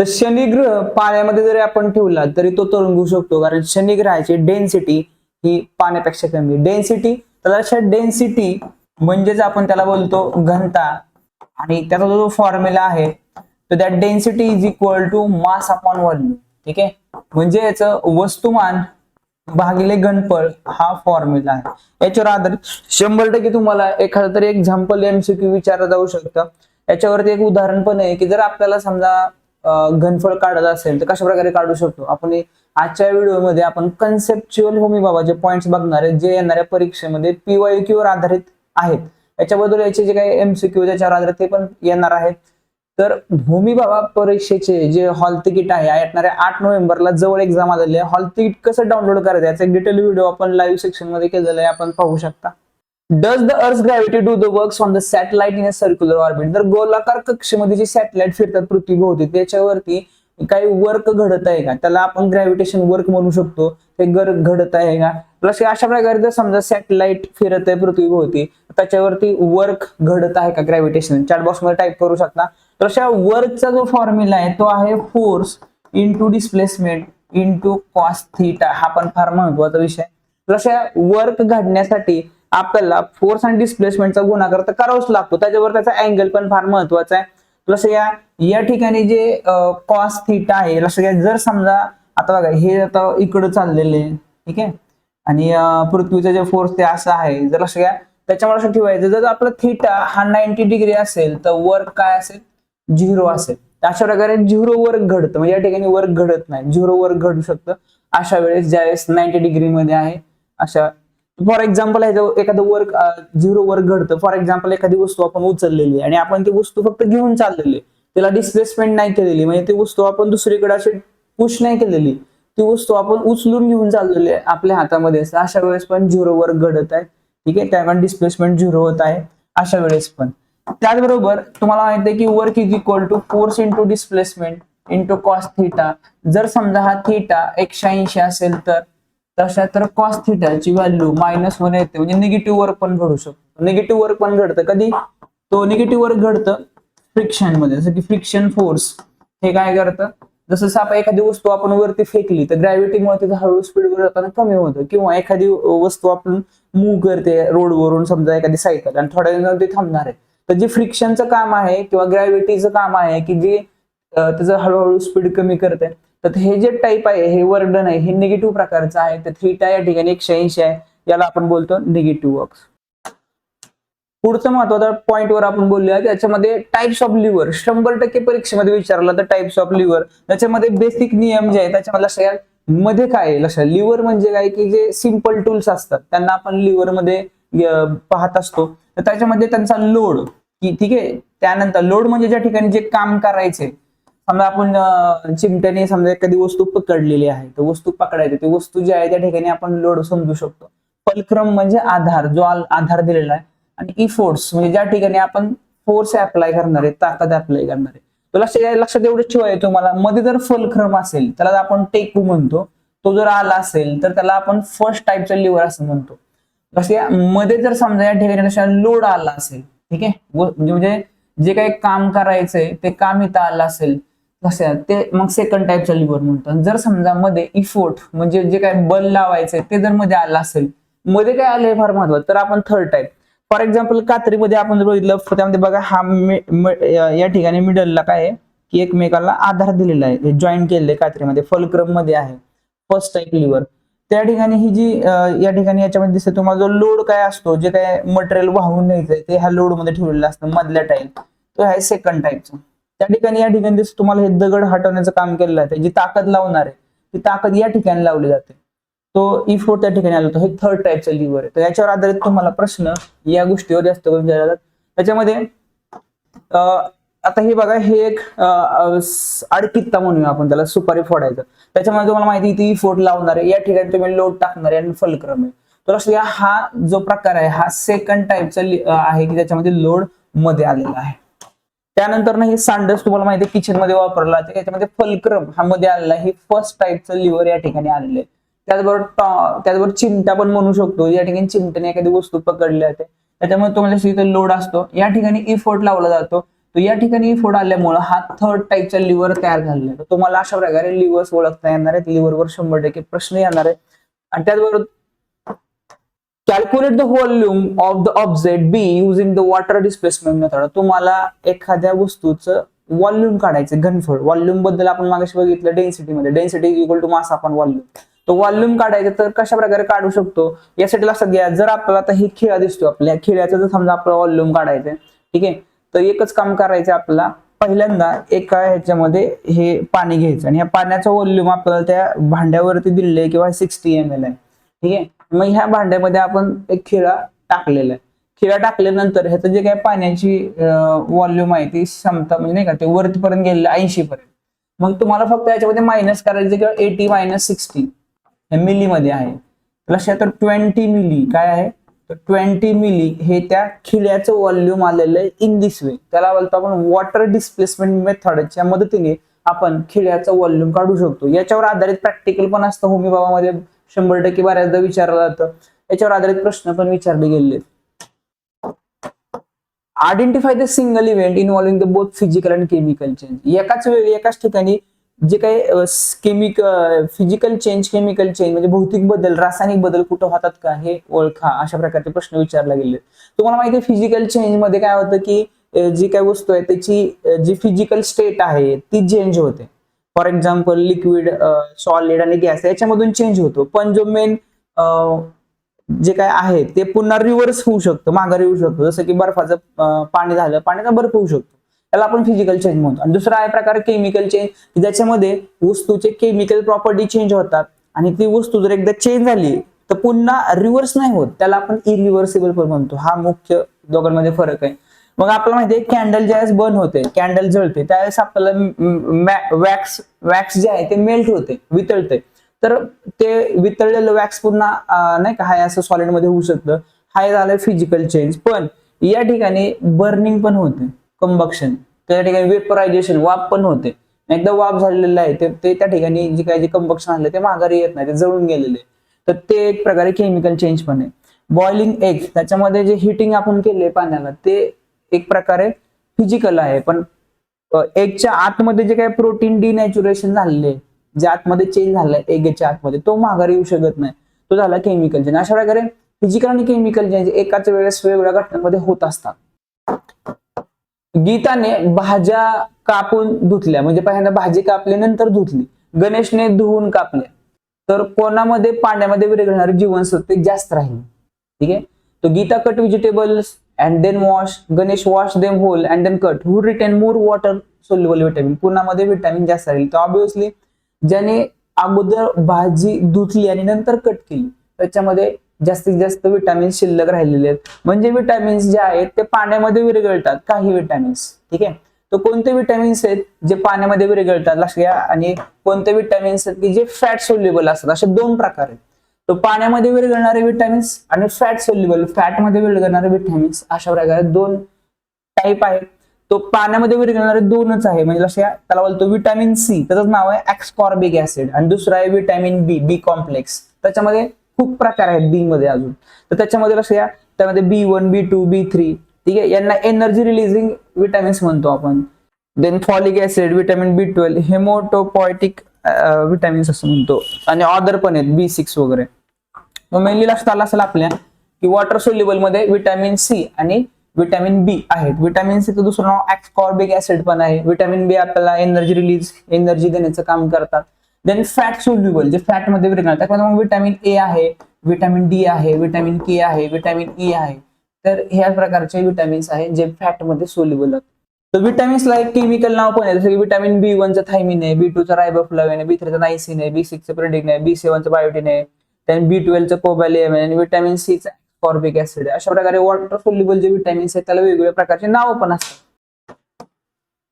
तर शनिग्रह पाण्यामध्ये जरी आपण ठेवला तरी तो तरंगू शकतो. कारण शनिग्रहाची डेन्सिटी ही पाण्यापेक्षा कमी. डेन्सिटी तर अशा डेन्सिटी म्हणजेच आपण त्याला बोलतो घनता. आणि त्याचा जो फॉर्म्युला आहे तर that density is equal to mass upon volume ठीक आहे? म्हणजे याचं वस्तुमान भागिले गणपळ हा फॉर्म्युला आहे. याच्यावर आधारित शंभर टक्के तुम्हाला एखादं तरी एक्झाम्पल एमसीक्यू विचारलं जाऊ शकतं. याच्यावरती एक उदाहरण पण आहे की जर आपल्याला समजा घनफळ काढायचं असेल तर कशा प्रकारे काढू शकतो? आपण आजच्या व्हिडिओमध्ये आपण कन्सेप्च्युअल होमी बाबाचे पॉइंट्स बघणार आहेत जे येणाऱ्या परीक्षेमध्ये पीवाय वर आधारित आहेत. याच्याबद्दल याचे जे काही एमसीक्यू त्याच्यावर आधारित ते पण येणार आहेत तर भूमी बाबा परीक्षेचे जे हॉल तिकीट आहे येणाऱ्या आठ नोव्हेंबरला जवळ एक्झाम आलेली आहे. हॉल तिकीट कसं डाउनलोड करायचं? याचा डिटेल व्हिडिओ आपण लाईव्ह सेक्शनमध्ये केलेला आहे आपण पाहू शकता. Does the earth gravity do the works on the satellite in a circular orbit जर गोलाकार कक्षेमध्ये जे सॅटेलाइट फिरतात पृथ्वीभोवती त्याच्यावरती काही वर्क घडत आहे का? त्याला आपण ग्रॅव्हिटेशन वर्क म्हणू शकतो. ते गर घडत आहे का? प्लस अशा प्रकारे जर समजा सॅटेलाइट फिरत आहे पृथ्वीभोवती त्याच्यावरती वर्क घडत आहे का ग्रॅव्हिटेशन चॅट बॉक्समध्ये टाईप करू शकता. तशा वर्कचा जो फॉर्म्युला आहे तो आहे force into displacement into cos theta हा पण फार महत्त्वाचा विषय तशा वर्क घडण्यासाठी आपल्याला फोर्स आणि डिस्प्लेसमेंटचा गुणाकार तर करावाच लागतो. त्याच्यावर त्याचा अँगल पण फार महत्त्वाचा आहे. प्लस या या ठिकाणी जे कॉस थिटा आहे लक्षात घ्या. जर समजा आता बघा हे आता इकडं चाललेलं आहे. ठीक आहे? आणि पृथ्वीचा पृथ्वीचं जे फोर्स ते असं आहे. जर लक्ष घ्या. त्याच्यामुळे असं ठेवायचं. जर आपला थिटा हा नाईन्टी डिग्री असेल तर वर्क काय असेल? झिरो असेल. तर अशा प्रकारे झिरो वर्क घडतं. म्हणजे या ठिकाणी वर्क घडत नाही. झिरो वर्क घडू शकतं. अशा वेळेस ज्यावेळेस नाईन्टी डिग्री मध्ये आहे अशा फॉर एक्झाम्पल एखादं वर्क झिरो वर्क घडतं. फॉर एक्झाम्पल एखादी वस्तू आपण उचललेली आहे आणि आपण ती वस्तू फक्त घेऊन चाललेली आहे. त्याला डिस्प्लेसमेंट नाही केलेली. म्हणजे ती वस्तू आपण दुसरीकडे अशी पुश नाही केलेली. ती वस्तू आपण उचलून घेऊन चाललेली आहे. आपल्या हातामध्ये असते अशा वेळेस पण झिरो वर्क घडत आहे. ठीक आहे? त्या कारण डिस्प्लेसमेंट झिरो होत आहे. अशा वेळेस पण. त्याचबरोबर तुम्हाला माहिती आहे की work is equal to force into displacement into cos theta जर समजा हा थिटा एकशे ऐंशी असेल तर तशा तर कॉस थिटाची व्हॅल्यू मायनस वन येते. म्हणजे निगेटिव्ह वर्क पण घडू शकतो. निगेटिव्ह वर्क पण घडतं. कधी? तो निगेटिव्ह वर्क घडतं फ्रिक्शनमध्ये. जसं की फ्रिक्शन फोर्स हे काय करतं? जसं साप एखादी वस्तू आपण वरती फेकली तर ग्रॅव्हिटीमुळे तिथं हळूहळू स्पीड जाताना कमी होतं. किंवा एखादी वस्तू आपण मूव्ह करते रोडवरून समजा एखादी सायकल आणि थोड्या दिवसात ती थांबणार आहे. तर जे फ्रिक्शनचं काम आहे किंवा ग्रॅव्हिटीचं काम आहे की जे त्याचं हळूहळू स्पीड कमी करते तर हे जे टाईप आहे हे वर्डन आहे हे निगेटिव्ह प्रकारचं आहे. तर थ्रीटा या ठिकाणी एकशे ऐंशी आहे. याला आपण बोलतो निगेटिव्ह वर्क्स पुढचं महत्त्वाचा पॉईंट वर आपण बोलूया त्याच्यामध्ये टाइप्स ऑफ लिव्हर शंभर टक्के परीक्षेमध्ये विचारलं तर टाइप्स ऑफ लिव्हर त्याच्यामध्ये बेसिक नियम जे आहे त्याच्यामध्ये सगळ्यात मध्ये काय आहे? लक्षात लिव्हर म्हणजे काय? की जे सिंपल टूल्स असतात त्यांना आपण लिव्हरमध्ये पाहत असतो. तर त्याच्यामध्ये त्यांचा लोड की ठीक आहे? त्यानंतर लोड म्हणजे ज्या ठिकाणी जे काम करायचे समजा आपण चिमट्याने समजा एखादी वस्तू पकडलेली आहे तर वस्तू पकडायची ती वस्तू जी आहे त्या ठिकाणी आपण लोड समजू शकतो. पलक्रम म्हणजे आधार जो आधार दिलेला आहे. आणि ई फोर्स म्हणजे ज्या ठिकाणी आपण फोर्स अप्लाय करणार आहे ताकद अप्लाय करणार आहे. तर लक्षात लक्षात एवढं ठेवायचं तुम्हाला मध्ये जर फलक्रम असेल त्याला आपण टेकू म्हणतो. तो जर आला असेल तर त्याला आपण फर्स्ट टाईपचा लिव्हर असं म्हणतो. लक्षात मध्ये जर समजा या ठिकाणी लोड आला असेल ठीक आहे? म्हणजे म्हणजे जे काही काम करायचंय ते काम इथं आलं असेल लक्षात ते मग सेकंड टाईपचा लिव्हर म्हणतात. जर समजा मध्ये इफोर्ट म्हणजे जे काय बल लावायचंय ते जर मध्ये आलं असेल मध्ये काय आलंय फार महत्वाचं तर आपण थर्ड टाईप फॉर एक्झाम्पल कात्रीमध्ये आपण जर बघितलं त्यामध्ये बघा हा या ठिकाणी मिडलला काय आहे की एकमेकाला आधार दिलेला आहे. जॉईन केलेले कात्रीमध्ये फलक्रममध्ये आहे. फर्स्ट टाईप लिव्हर त्या ठिकाणी ही जी या ठिकाणी याच्यामध्ये दिसते तुम्हाला जो लोड काय असतो जे काय मटेरियल वाहून न्यायचंय ते ह्या लोडमध्ये ठेवलेलं असतं मधल्या टाईप तो आहे सेकंड टाईपचा त्या ठिकाणी या ठिकाणी तुम्हाला हे दगड हटवण्याचं काम केलेलं आहे. जी ताकद लावणार आहे ती ताकद या ठिकाणी लावली जाते. तो e ई फोर त्या ठिकाणी आला होता. हे थर्ड टाईपचा लिव्हर आहे. तर याच्यावर आधारित तुम्हाला प्रश्न या गोष्टीवर जास्त करून विचारले जातात त्याच्यामध्ये आता हे बघा हे एक अडकित्ता म्हणूया आपण त्याला सुपारी फोडायचं. त्याच्यामध्ये तुम्हाला माहिती ती फोड e लावणार आहे. या ठिकाणी तुम्ही लोड टाकणार आहे आणि फलक्रम आहे. तर असं या हा जो प्रकार आहे हा सेकंड टाईपचा आहे की त्याच्यामध्ये लोडमध्ये आलेला आहे. त्यानंतर ना हे सांडस तुम्हाला माहिती आहे किचनमध्ये वापरला जाते. याच्यामध्ये फलक्रम हा मध्ये आलेला हे फर्स्ट टाईपचं लिव्हर या ठिकाणी आलेलं आहे. त्याचबरोबर त्याचबरोबर चिमटा पण म्हणू शकतो. या ठिकाणी चिमट्याने एखादी वस्तू पकडली जाते. त्याच्यामुळे तुम्हाला इथे लोड असतो. या ठिकाणी इफोर्ट लावला जातो. तो या ठिकाणी इफोर्ट आल्यामुळे हा थर्ड टाईपचा लिव्हर तयार झालेला आहे. तर तुम्हाला अशा प्रकारे लिव्हर्स ओळखता येणार आहेत. लिव्हरवर शंभर टक्के प्रश्न येणार आहेत. आणि त्याचबरोबर calculate the volume of the object by using the water displacement method तुम्हाला एखाद्या वस्तूचं व्हॉल्यूम काढायचं घनफळ. व्हॉल्यूमबद्दल आपण मागाशी बघितलं डेन्सिटी मध्ये. डेन्सिटी इक्वल टू मास आपण व्हॉल्यूम तो व्हॉल्यूम काढायचं तर कशा प्रकारे काढू शकतो? यासाठी लक्षात घ्या जर आपल्याला आता हे खिळा दिसतो आपल्या खिळ्याचं जर समजा आपलं व्हॉल्यूम काढायचंय ठीक आहे? तर एकच काम करायचं आपल्याला पहिल्यांदा एका ह्याच्यामध्ये हे पाणी घ्यायचं. आणि या पाण्याचं व्हॉल्यूम आपल्याला त्या भांड्यावरती दिलेलं आहे किंवा सिक्स्टी एम एल आहे. ठीक आहे? मग ह्या भांड्यामध्ये आपण एक खिळा टाकलेला आहे. खिळा टाकल्यानंतर ह्याचं जे काय पाण्याची व्हॉल्यूम आहे ती क्षमता म्हणजे नाही का ते वरतीपर्यंत गेलेलं ऐंशी पर्यंत. मग तुम्हाला फक्त याच्यामध्ये मायनस करायचं किंवा एटी मायनस सिक्स्टी हे मिलीमध्ये आहे. लक्षात तर ट्वेंटी मिली काय आहे? तर ट्वेंटी मिली हे त्या खिळ्याचं व्हॉल्यूम आलेलं आहे इन दिस वे त्याला बोलतो आपण वॉटर डिस्प्लेसमेंट मेथडच्या मदतीने आपण खिळ्याचं व्हॉल्यूम काढू शकतो. याच्यावर आधारित प्रॅक्टिकल पण असतं होमी बाबामध्ये शंभर टक्के बऱ्याचदा विचारलं जातं. याच्यावर आधारित प्रश्न पण विचारले गेलेले identify the single event involving the both physical and chemical change एकाच वेळी एकाच ठिकाणी जे काही chemical physical change chemical change म्हणजे भौतिक बदल रासायनिक बदल कुठं होतात का हे ओळखा अशा प्रकारचे प्रश्न विचारले गेले तुम्हाला माहिती आहे फिजिकल चेंजमध्ये काय होतं की जी काय वस्तू आहे त्याची जी फिजिकल स्टेट आहे ती चेंज होते. फॉर एक्झाम्पल लिक्विड सॉलिड आणि गॅस याच्यामधून चेंज होतो. पण जो मेन uh, जे काय आहे ते पुन्हा रिव्हर्स होऊ शकतं माघारी येऊ शकतो. जसं की बर्फाचं uh, पाणी झालं पाण्याचा बर्फ होऊ शकतो. त्याला आपण फिजिकल चेंज म्हणतो. आणि दुसरा आहे प्रकार केमिकल चेंज ज्याच्यामध्ये वस्तूचे केमिकल प्रॉपर्टी चेंज होतात. आणि ती वस्तू जर एकदा चेंज झाली तर पुन्हा रिव्हर्स नाही होत. त्याला आपण इरिव्हर्सिबल पण म्हणतो. हा मुख्य दोघांमध्ये फरक आहे. मग आपल्याला माहिती आहे कॅन्डल ज्यावेळेस बर्न होते कॅन्डल जळते त्यावेळेस आपल्याला वॅक्स वॅक्स जे आहे ते मेल्ट होते वितळते. तर ते वितळलेलं वॅक्स पुन्हा नाही का हाय असं सॉलिडमध्ये होऊ शकतं. हाय झालं फिजिकल चेंज पण या ठिकाणी बर्निंग पण होते कंबक्शन त्या ठिकाणी वेपरायझेशन वाफ पण होते. एकदा वाफ झालेलं आहे ते- ते त्या ठिकाणी जे काही जे कंबक्शन आलं ते माघारी येत नाही ते जळून गेलेले तर ते एक प्रकारे केमिकल चेंज पण आहे. बॉइलिंग एग त्याच्यामध्ये जे हिटिंग आपण केले पाण्याला ते एक प्रकारे फिजिकल आहे. पण एगच्या आतमध्ये जे काही प्रोटीन डिनॅच्युरेशन झालेले जे आतमध्ये चेंज झालाय एगच्या आतमध्ये तो माघारी येऊ शकत नाही. तो झाला केमिकल चेंज अशा प्रकारे फिजिकल आणि केमिकल चेंज एकाच वेळेस वेगवेगळ्या घटनांमध्ये होत असतात. गीताने भाज्या कापून धुतल्या. म्हणजे पहिल्यांदा भाजी कापली नंतर धुतली. गणेशने धुवून कापल्या तर कोणामध्ये पाण्यामध्ये विरघळणारे जीवनसत्वे जास्त राहील. ठीक आहे? तो Gita cut vegetables and then wash Ganesh wash them whole and then cut who retain more water soluble vitamin कुणामध्ये vitamin जास्त राहील. तर ऑब्विसली ज्याने अगोदर भाजी धुतली आणि नंतर कट केली त्याच्यामध्ये जास्तीत जास्त विटॅमिन्स शिल्लक राहिलेले आहेत. म्हणजे विटॅमिन्स जे आहेत ते पाण्यामध्ये विरघळतात. काही विटॅमिन्स ठीक आहे? तर कोणते विटॅमिन्स आहेत जे पाण्यामध्ये विरघळतात? लक्ष घ्या. आणि कोणते विटॅमिन्स आहेत की जे फॅट सोल्युबल असतात? असे दोन प्रकार आहेत. तो पाण्यामध्ये विरघळणारे विटॅमिन्स आणि फॅट सोल्युबल फॅटमध्ये विरघळणारे विटॅमिन्स अशा प्रकारे दोन टाईप आहेत. तो पाण्यामध्ये विरघळणारे दोनच आहे. म्हणजे लक्ष त्याला बोलतो विटॅमिन सी त्याचं नाव आहे ऍक्सकॉर्बिक ऍसिड आणि दुसरा आहे विटॅमिन बी बी कॉम्प्लेक्स त्याच्यामध्ये खूप प्रकार आहेत बी मध्ये अजून. तर त्याच्यामध्ये लक्ष घ्या त्यामध्ये B one B two B three ठीक आहे? यांना एनर्जी रिलीजिंग विटॅमिन्स म्हणतो आपण. Then folic acid vitamin B twelve haematopoietic vitamins असं म्हणतो. आणि ऑदर पण आहेत बी सिक्स वगैरे. मग मेनली लक्षात आलं असेल आपल्या की वॉटर सोल्युबलमध्ये विटॅमिन सी आणि विटॅमिन बी आहेत. विटॅमिन सीचं दुसरं नाव ऍक्सकॉर्बिक ऍसिड पण आहे. विटॅमिन बी आपल्याला एनर्जी रिलीज एनर्जी देण्याचं काम करतात. देन फॅट सोल्युबल जे फॅटमध्ये विरघळतात त्यामध्ये मग विटॅमिन ए आहे विटॅमिन डी आहे विटॅमिन के आहे विटॅमिन ई e आहे. तर ह्या प्रकारचे विटॅमिन्स आहेत जे फॅटमध्ये सोल्युबल आहेत. तर विटॅमिन्सला एक केमिकल नाव पण आहे. जसं की विटॅमिन बी वनचं थायमिन आहे बी टूचं रायबोफ्लाविन आहे बी थ्रीचं नायसिन आहे बी सिक्सचं प्रेडिन आहे बी सेवनचं बायोटिन आहे. त्यानंतर बी ट्वेल्वचं कोबॅलियम आहे आणि व्हिटॅमिन सी कॉर्बिक ऍसिड आहे. अशा प्रकारे वॉटर सोल्युबल जे विटॅमिन्स आहेत त्याला वेगवेगळ्या प्रकारचे नावं पण असतात.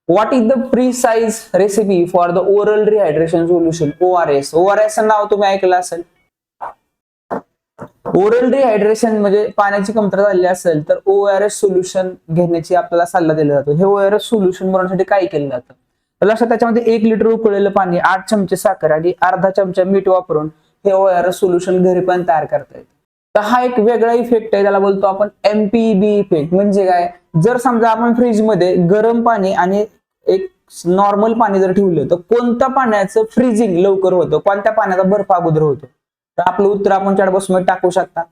What is the precise recipe for the oral rehydration solution O R S O R S नाव तुम्ही ऐकलं असेल. ओरल डिहायड्रेशन म्हणजे पाण्याची कमतरता झाली असेल तर ओ आर एस सोल्युशन घेण्याची आपल्याला सल्ला दिला जातो. हे ओ आर एस सोल्युशन बनवण्यासाठी काय केलं जातं? तर लक्षात त्याच्यामध्ये एक लिटर उकळलेलं पाणी आठ चमचे साखर आणि अर्धा चमचा मीठ वापरून हे ओ आर सोल्युशन घरी पण तयार करता येतं तर हा एक वेगळा इफेक्ट आहे त्याला बोलतो आपण एमपीबी इफेक्ट म्हणजे काय? जर समजा आपण फ्रीजमध्ये गरम पाणी आणि एक नॉर्मल पाणी जर ठेवलं तर कोणत्या पाण्याचं फ्रीजिंग लवकर होतं? कोणत्या पाण्याचा बर्फ अगोदर होतो? तर आपलं उत्तर आपण चॅट टाकू शकता.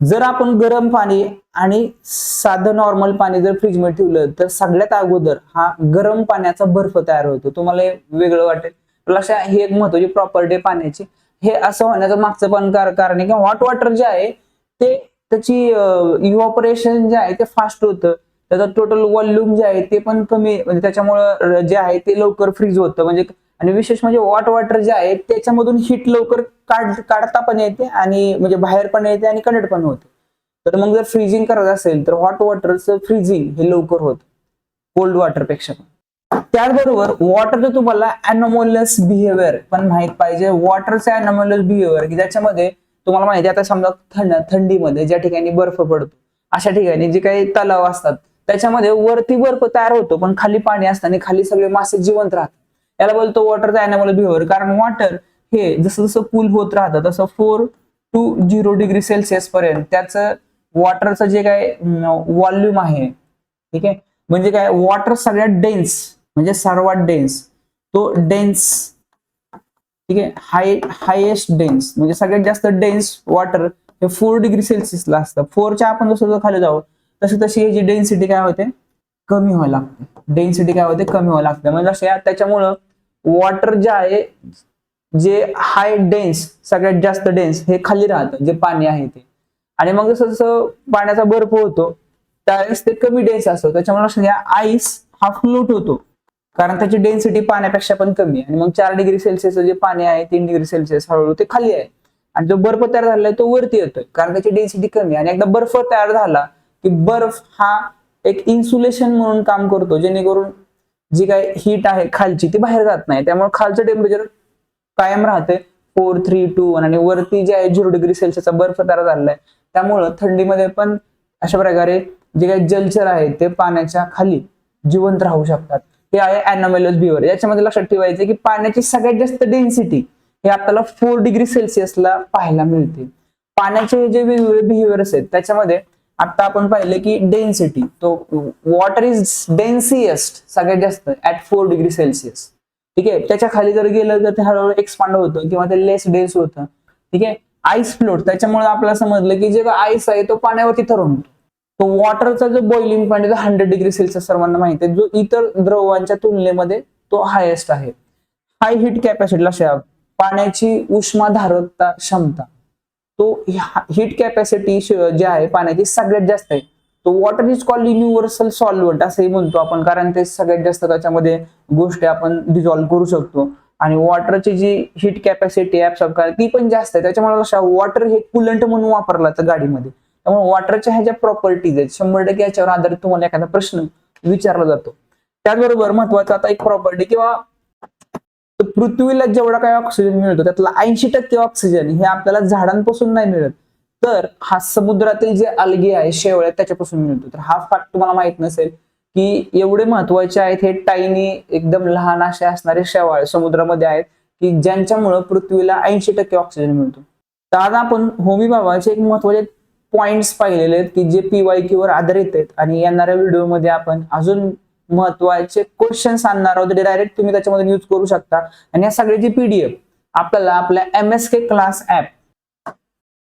जर आपण गरम पाणी आणि साधं नॉर्मल पाणी जर फ्रीजमध्ये ठेवलं तर सगळ्यात अगोदर हा गरम पाण्याचा बर्फ तयार होतो. तुम्हाला वेगळं वाटेल. लक्षात ही एक महत्वाची प्रॉपर्टी पाण्याची. हे असं होण्याचं मागचं पण कारण आहे की हॉट वॉटर जे आहे ते त्याची इव्हॉपरेशन जे आहे ते फास्ट होतं. त्याचं टोटल व्हॉल्यूम जे आहे ते पण कमी म्हणजे त्याच्यामुळं जे आहे ते लवकर फ्रीज होतं. म्हणजे आणि विशेष म्हणजे वॉट वॉटर जे आहे त्याच्यामधून हीट लवकर काढ काढता पण येते आणि म्हणजे बाहेर पण येते आणि कनेक्ट पण होते. तर मग जर फ्रीजिंग करत असेल तर हॉट वॉटरचं फ्रीजिंग हे लवकर होतं. कोल्ड वॉटरपेक्षा पण. त्याचबरोबर वॉटरचं तुम्हाला अॅनोमोलस बिहेवियर पण माहीत पाहिजे. वॉटरचं अॅनोमोलस बिहेवियर की ज्याच्यामध्ये तुम्हाला माहिती आता समजा थंड थंडीमध्ये ज्या ठिकाणी बर्फ पडतो अशा ठिकाणी जे काही तलाव असतात त्याच्यामध्ये वरती बर्फ तयार होतो पण खाली पाणी असतं आणि खाली सगळे मासे जिवंत राहतात. याला बोलतो वॉटरचा अॅनिमल बिहेवियर कारण वॉटर हे जसं जसं कूल होत राहतं तसं four to zero degree Celsius पर्यंत त्याचं वॉटरचं जे काय व्हॉल्यूम आहे ठीक आहे? म्हणजे काय? वॉटर सगळ्यात डेन्स म्हणजे सर्वात डेन्स तो डेन्स ठीक आहे? हाय हायेस्ट डेन्स म्हणजे सगळ्यात जास्त डेन्स वॉटर हे फोर डिग्री सेल्सिअसला असतं. फोरच्या आपण जसं जसं खाली जाऊ तशी तशी याची डेन्सिटी काय होते? कमी व्हायला लागते. डेन्सिटी काय होते? कमी व्हायला लागते. म्हणजे अशा त्याच्यामुळं वॉटर जे आहे जे हाय डेन्स सगळ्यात जास्त डेन्स हे खाली राहतं जे पाणी आहे ते. आणि मग जसं जसं पाण्याचा बर्फ होतो त्यावेळेस ते कमी डेन्स असतो. त्याच्यामुळे असं घ्या आईस हा फ्लोट होतो. कारण त्याची डेन्सिटी पाण्यापेक्षा पण कमी आहे. आणि मग चार डिग्री सेल्सिअस जे पाणी आहे तीन डिग्री सेल्सिअस हळूहळू ते खाली आहे. आणि जो बर्फ तयार झालेला आहे तो वरती येतोय. कारण त्याची डेन्सिटी कमी आहे. आणि एकदा बर्फ तयार झाला की बर्फ हा एक इन्सुलेशन म्हणून काम करतो जेणेकरून जी काय हीट आहे खालची ती बाहेर जात नाही. त्यामुळे खालचं टेम्परेचर कायम राहते. फोर थ्री टू वन आणि वरती जे आहे झिरो डिग्री सेल्सिअसचा बर्फ तयार झालेला आहे. त्यामुळं थंडीमध्ये पण अशा प्रकारे जे काही जलचर आहेत ते पाण्याच्या खाली जिवंत राहू शकतात. हे आहे अॅनोमेलस बिवर याच्यामध्ये लक्षात ठेवायचं की पाण्याची सगळ्यात जास्त डेन्सिटी हे आपल्याला फोर डिग्री सेल्सिअसला पाहायला मिळते. पाण्याचे जे वेगवेगळे बिहेवियर्स आहेत त्याच्यामध्ये आता आपण पाहिलं की डेन्सिटी तो वॉटर इज डेन्सिएस्ट सगळ्यात जास्त ऍट फोर डिग्री सेल्सिअस ठीक आहे? त्याच्याखाली जर गेलं तर ते हळूहळू एक्सपांड होतं किंवा ते लेस डेन्स होतं. ठीक आहे? आईस फ्लोट त्याच्यामुळे आपल्याला समजलं की जे आईस आहे तो पाण्यावरती तरंगतो. तो वॉटरचा जो बॉइलिंग पॉईंट आहे हंड्रेड डिग्री सेल्सिअस सर्वांना माहिती आहे जो इतर द्रवांच्या तुलनेमध्ये तो हायेस्ट आहे. हाय हीट कॅपॅसिटी लक्षात पाण्याची उष्माधारकता क्षमता. तो हीट कॅपॅसिटी जे आहे पाण्याची सगळ्यात जास्त आहे. तो water is called universal solvent असंही म्हणतो आपण कारण ते सगळ्यात जास्त त्याच्यामध्ये गोष्टी आपण डिझॉल्व्ह करू शकतो. आणि वॉटरची जी हीट कॅपॅसिटी ऍब्सॉर्ब करायला ती पण जास्त आहे. त्याच्यामुळे लक्षात वॉटर हे कुलंट म्हणून वापरला जातं गाडीमध्ये. त्यामुळे वॉटरच्या ह्या ज्या प्रॉपर्टीज आहेत शंभर टक्के याच्यावर आधारित तुम्हाला एखादा प्रश्न विचारला जातो. त्याचबरोबर महत्त्वाचा आता एक प्रॉपर्टी किंवा पृथ्वीला जेवढा काही ऑक्सिजन मिळतो त्यातला ऐंशी टक्के ऑक्सिजन हे आपल्याला झाडांपासून नाही मिळत. तर हा समुद्रातील जे अलगे आहे शेवळे त्याच्यापासून मिळतो. तर हा फॅक्ट तुम्हाला माहीत नसेल की एवढे महत्त्वाचे आहेत हे टायनी एकदम लहान असे असणारे शेवाळ समुद्रामध्ये आहेत की ज्यांच्यामुळं पृथ्वीला ऐंशी टक्के ऑक्सिजन मिळतो. तर आज आपण होमी बाबाचे एक महत्त्वाचे पॉइंट्स पाहिलेले आहेत की जे पीवाय क्यू वर आधारित आहेत. आणि येणाऱ्या व्हिडिओमध्ये आपण अजून महत्त्वाचे क्वेश्चन्स आणणार आहोत. डायरेक्ट तुम्ही त्याच्यामध्ये यूज करू शकता. आणि या सगळ्याची पीडीएफ आपल्याला आपल्या M S K class app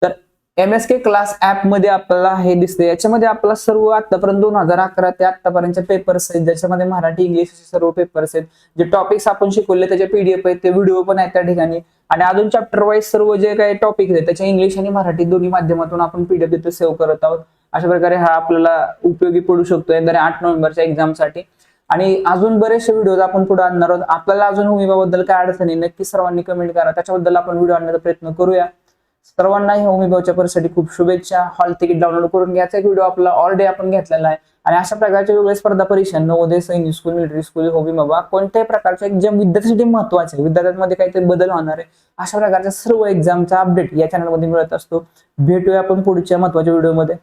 तर एम एस के क्लास ऍपमध्ये आपल्याला हे दिसते याच्यामध्ये आपला सर्व आतापर्यंत दोन हजार अकरा ते आतापर्यंतचे पेपर्स आहेत. ज्याच्यामध्ये मराठी इंग्लिश सर्व पेपर्स आहेत. जे टॉपिक्स आपण शिकवले त्याचे पीडीएफ आहेत. ते व्हिडिओ पण आहेत त्या ठिकाणी. आणि अजून चॅप्टर वाईज सर्व जे काही टॉपिक आहेत त्याच्या इंग्लिश आणि मराठी दोन्ही माध्यमातून आपण पीडीएफ तिथे सेव्ह करत आहोत. अशा प्रकारे हा आपल्याला उपयोगी पडू शकतो येणाऱ्या आठ नोव्हेंबरच्या एक्झामसाठी आणि अजून बरेचसे व्हिडिओ आपण पुढे आणणार आहोत. आपल्याला अजून होमिबाबद्दल काय अडचणी नक्की सर्वांनी कमेंट करा. त्याच्याबद्दल आपण व्हिडिओ आणण्याचा प्रयत्न करूया. सर्वांनाही होमिबाच्या परिसाठी खूप शुभेच्छा. हॉल तिकीट डाउनलोड करून घ्यायचा. एक व्हिडिओ आपला ऑल डे आपण घेतलेला आहे. आणि अशा प्रकारच्या वेगवेगळ्या स्पर्धा परीक्षा नवोदय सैनिक स्कूल मिलिटरी स्कूल होमिबाबा कोणत्याही प्रकारच्या एक्झाम विद्यार्थ्यासाठी महत्त्वाचे आहे. विद्यार्थ्यांमध्ये काहीतरी बदल होणार आहे. अशा प्रकारच्या सर्व एक्झामचा अपडेट या चॅनलमध्ये मिळत असतो. भेटूया आपण पुढच्या महत्त्वाच्या व्हिडिओमध्ये